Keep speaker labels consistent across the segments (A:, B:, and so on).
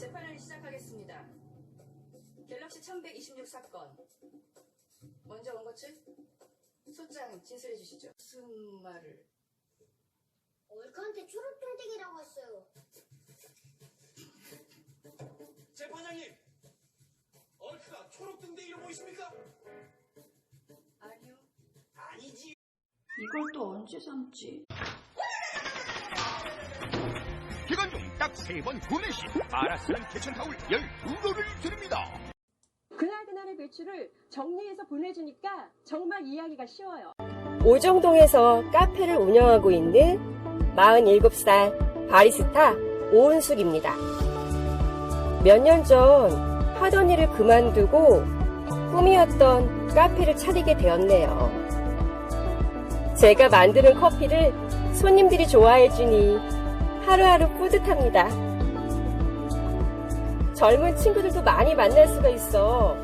A: 재판을 시작하겠습니다. 갤럭시 1126 사건. 먼저 원고 측 소장 진술해 주시죠. 무슨 말을?
B: 얼카한테 초록동댕이라고 했어요.
C: 재판장님, 얼크가 초록등대기로 보이십니까?
A: 아니요.
C: 아니지.
A: 이걸 또 언제 삼지?
D: 딱세번 구매 시 아라스란 캐천 타올 12도를 드립니다.
E: 그날 그날의 배출을 정리해서 보내주니까 정말 이해하기가 쉬워요.
F: 오정동에서 카페를 운영하고 있는 47살 바리스타 오은숙입니다. 몇 년 전 하던 일을 그만두고 꿈이었던 카페를 차리게 되었네요. 제가 만드는 커피를 손님들이 좋아해 주니 하루하루 뿌듯합니다. 젊은 친구들도 많이 만날 수가 있어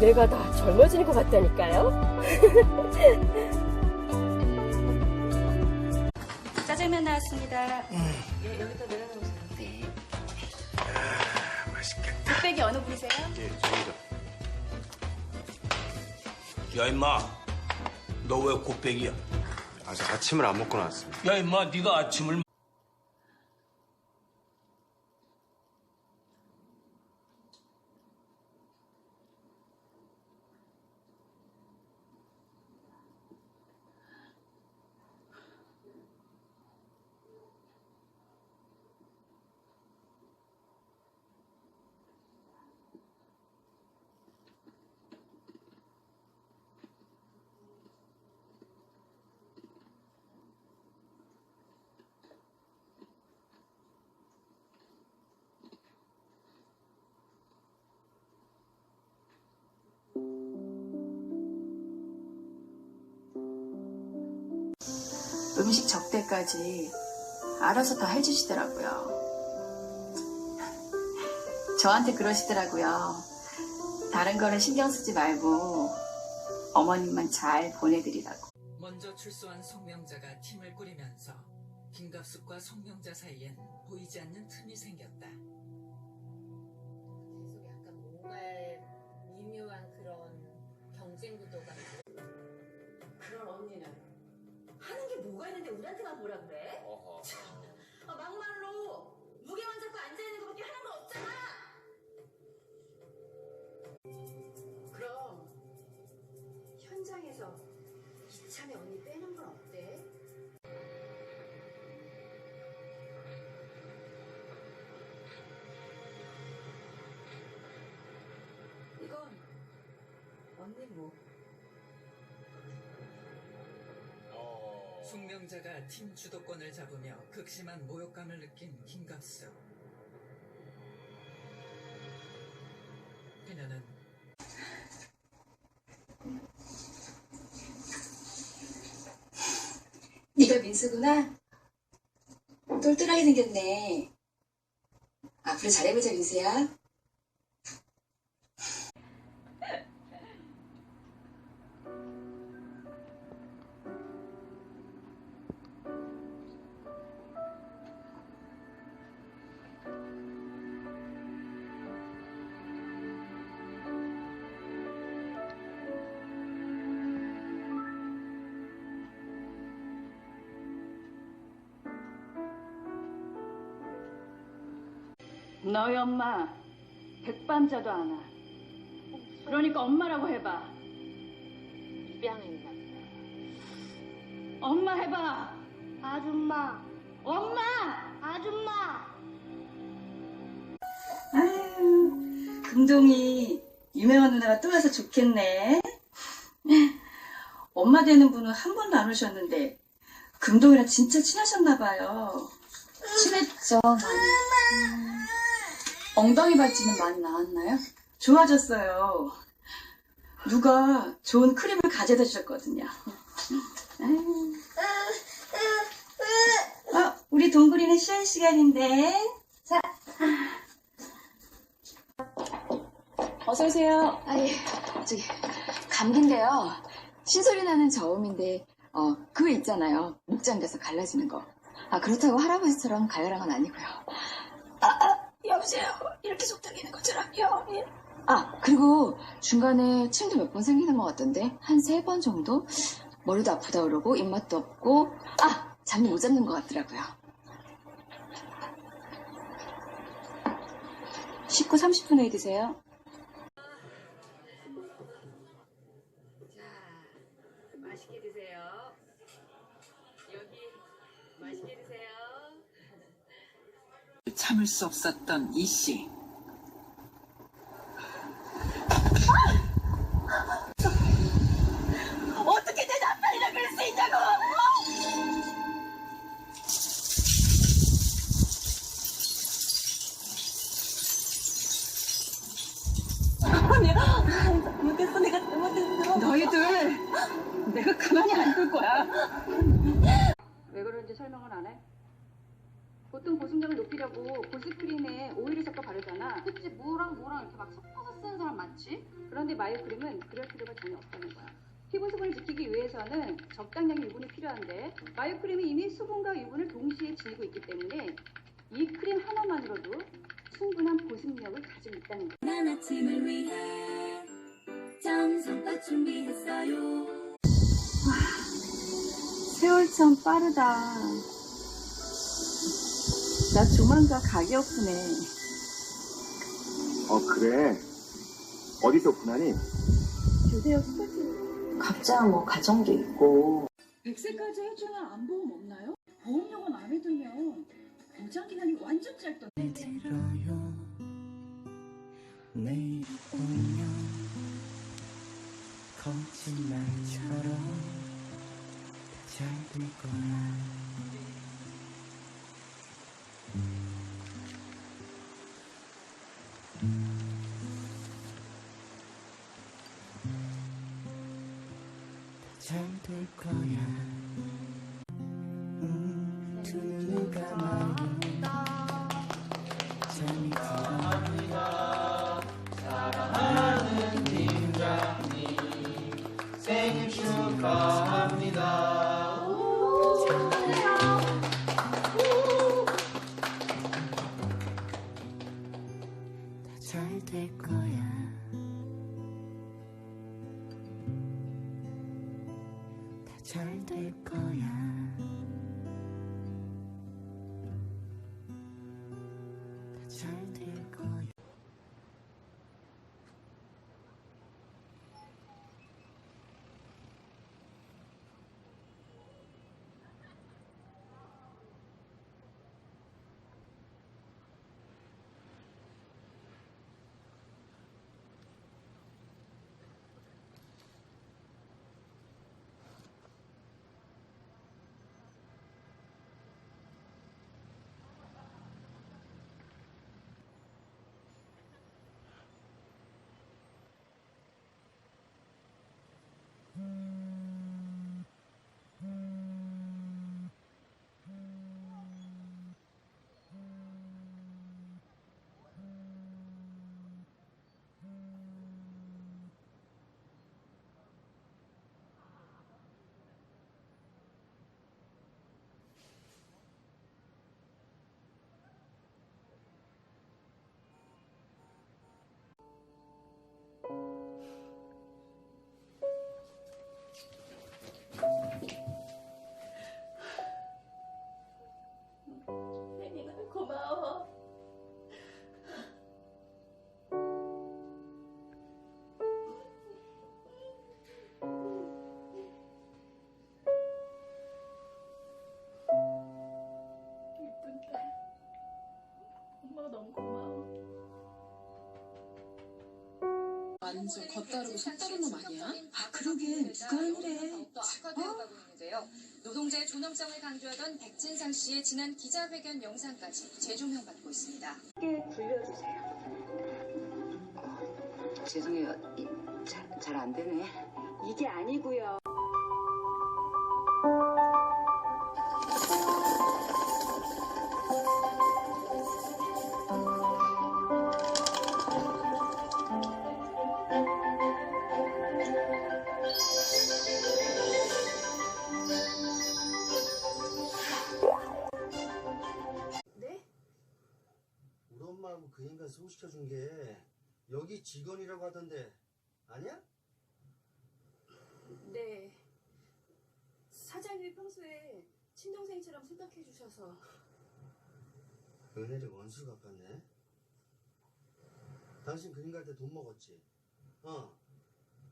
F: 내가 다 젊어지는 것 같다니까요.
A: 짜장면 나왔습니다. 예, 여기다 내려놓으세요. 네.
C: 맛있겠다.
A: 곱빼기 어느 분이세요?
C: 예, 저기다. 야 임마, 너 왜 곱빼기야?
G: 아직 아침을 안 먹고 나왔습니다.
C: 야 임마, 네가 아침을
A: 음식 적대까지 알아서 다 해주시더라고요. 저한테 그러시더라고요. 다른 거는 신경 쓰지 말고 어머님만 잘 보내드리라고.
H: 먼저 출소한 성명자가 팀을 꾸리면서 김갑숙과 성명자 사이엔 보이지 않는 틈이 생겼다.
B: 계속 약간 뭔가 미묘한 그런 경쟁 구도가.
A: 그런 언니는 하는 게 뭐가 있는데 우리한테만 뭐라 그래? 아, 막말로 무게만 잡고 앉아있는 것밖에 하는 거 없잖아! 그럼 현장에서 이참에 언니 빼는 건 언니 뭐
H: 숙명자가 팀 주도권을 잡으며 극심한 모욕감을 느낀 김갑숙. 그녀는
A: 네가 민수구나? 똘똘하게 생겼네. 앞으로 잘해보자, 민수야.
E: 너희 엄마 백밤자도 안 와. 그러니까 엄마라고 해봐.
B: 입양했나?
E: 엄마 해봐.
B: 아줌마,
E: 엄마.
B: 아줌마.
A: 아유, 금동이 유명한 누나가 또 와서 좋겠네. 엄마 되는 분은 한 번도 안 오셨는데 금동이랑 진짜 친하셨나 봐요. 친했죠, 많이. 엉덩이 발찌는 많이 나았나요? 좋아졌어요. 누가 좋은 크림을 가져다 주셨거든요. 어, 우리 동굴이는 쉬는 시간인데. 자. 어서 오세요.
I: 아, 예. 저기, 감기인데요. 신소리 나는 저음인데, 어, 그거 있잖아요. 목 잠겨서 갈라지는 거. 아, 그렇다고 할아버지처럼 가열한 건 아니고요. 아, 아, 여보세요?
A: 그렇게 속닥이는 것처럼요. 예. 아, 그리고 중간에 침도 몇 번 생기는 것 같던데? 한 세 번 정도? 머리도 아프다 그러고, 입맛도 없고, 아! 잠이 못 잡는 것 같더라고요. 19, 30분 후에 드세요.
J: 자, 맛있게 드세요. 여기 맛있게 드세요.
K: 참을 수 없었던 이 씨.
E: 너희들 내가 가만히 안 둘 거야. 왜 그런지 설명을 안 해? 보통 보습력을 높이려고 보습크림에 오일을 섞어 바르잖아. 그치, 무랑 무랑 이렇게 막 섞어서 쓰는 사람 많지? 그런데 마요크림은 그럴 필요가 전혀 없다는 거야. 피부 수분을 지키기 위해서는 적당량의 유분이 필요한데 마요크림이 이미 수분과 유분을 동시에 지니고 있기 때문에 이 크림 하나만으로도 충분한 보습력을 가지고 있다는 거야.
L: 위해 정성껏 준비했어요.
E: 세월 참 빠르다. 나 조만간 가게 오픈해.
M: 어, 그래. 어디서 오픈하니?
E: 주세요 스포츠.
A: 각자 뭐 가정도 있고.
E: 100세까지 해주는 안보험 없나요? 보험료만 안 해두면 보장 기간이 완전 짧던데.
L: 내일 오면 거짓말처럼 잘될 거야. 잘될 거야. 잘 될 거야.
I: 완전 겉다르고 속다른 놈 아니야?
J: 아 그러게 누가 그래.
A: 악화되어가고 있는데요. 노동자의 존엄성을 강조하던 백진상 씨의 지난 기자회견 영상까지 재조명받고 있습니다.
N: 죄송해요. 잘 안 되네.
E: 이게 아니고요.
O: 은혜를 원수 갚았네. 당신 그림 갈 때 돈 먹었지? 어.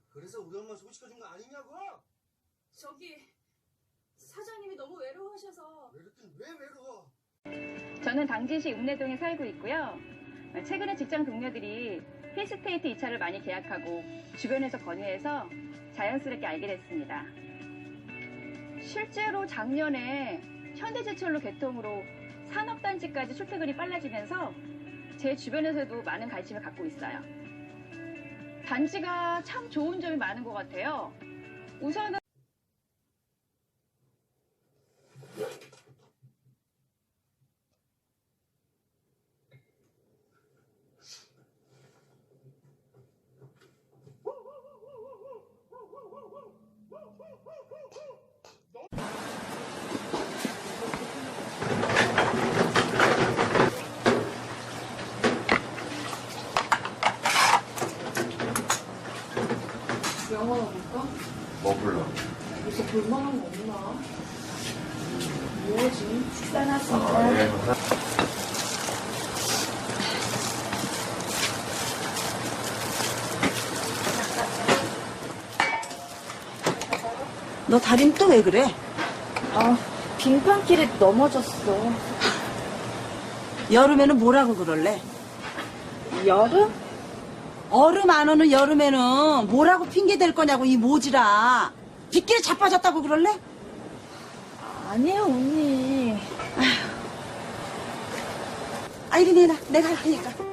O: 그래서 우리 엄마 소개시켜준 거 아니냐고?
E: 저기 사장님이 너무 외로워하셔서
O: 왜 이렇게 왜 외로워?
E: 저는 당진시 읍내동에 살고 있고요. 최근에 직장 동료들이 힐스테이트 2차를 많이 계약하고 주변에서 건의해서 자연스럽게 알게 됐습니다. 실제로 작년에 현대제철로 개통으로 산업단지까지 출퇴근이 빨라지면서 제 주변에서도 많은 관심을 갖고 있어요. 단지가 참 좋은 점이 많은 것 같아요. 우선은 영화나 볼까?
G: 뭐 불러?
E: 요새 볼만한 거 없나? 뭐지? 하자.
G: 아, 예.
P: 너 다리는 또왜 그래?
E: 아, 빙판길에 넘어졌어.
P: 여름에는 뭐라고 그럴래?
E: 여름?
P: 얼음 안 오는 여름에는 뭐라고 핑계 댈 거냐고 이 모지라. 빗길에 자빠졌다고 그럴래?
E: 아니에요, 언니.
P: 아 이리 내놔 내가 할 테니까.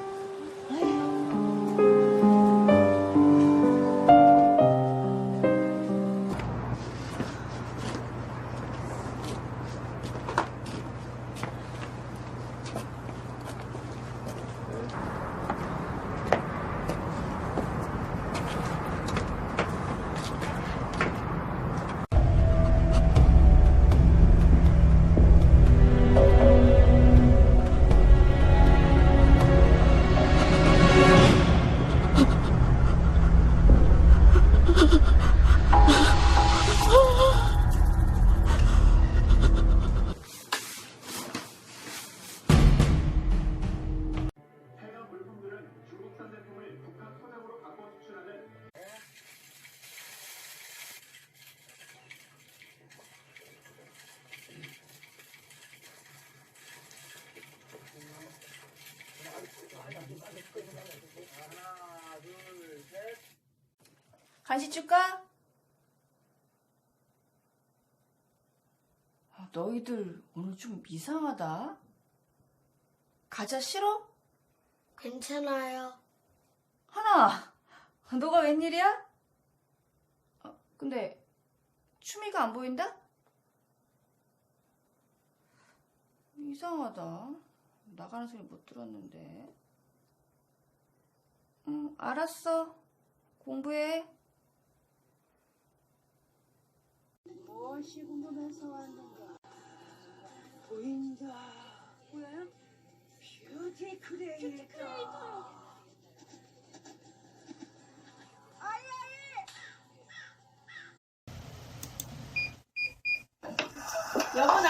E: 간식 줄까? 아, 너희들 오늘 좀 이상하다. 과자 싫어?
L: 괜찮아요.
E: 하나, 너가 웬일이야? 어, 근데 추미가 안 보인다? 이상하다. 나가는 소리 못 들었는데. 응, 알았어. 공부해. 무엇이 궁금해서 왔는가? 보인다. 뭐야? 뷰티 크리에이터. 여보 나왔어.